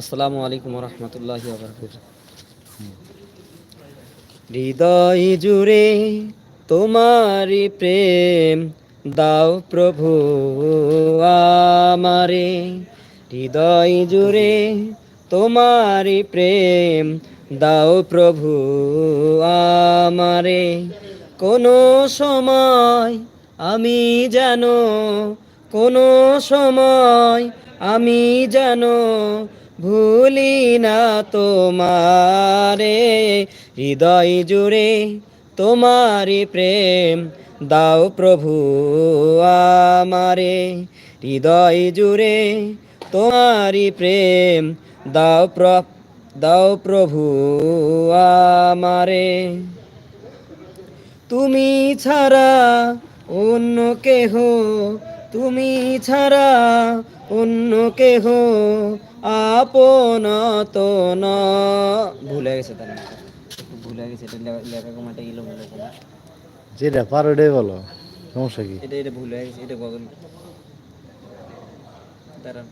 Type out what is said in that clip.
আসসালামু আলাইকুম রহমতুল্লাহ হৃদয় জুড়ে তোমারি প্রেম দাও প্রভু আমারে। হৃদয় জুড়ে তোমারি প্রেম দাও প্রভু আমারে। কোনো সময় আমি যেন কোনো সময় আমি যেন ভুলি না তোমারে, হৃদয় জুড়ে তোমারি প্রেম দাও প্রভু আমারে, হৃদয় জুড়ে তোমারি প্রেম দাও প্র, দাও প্রভু আমারে। তুমি ছাড়া অন্য কেহ তুমি ছাড়া অন্য কেহ আপন তো না। ভুলে গেছে তার ভুলে গেছে এটা লেখা কমাটা ইলো ভুলে গেছে যেটা পারো এটাই বলো সমস্যা কি? এটা এটা ভুলে গেছে এটা বগল দাঁড়ান।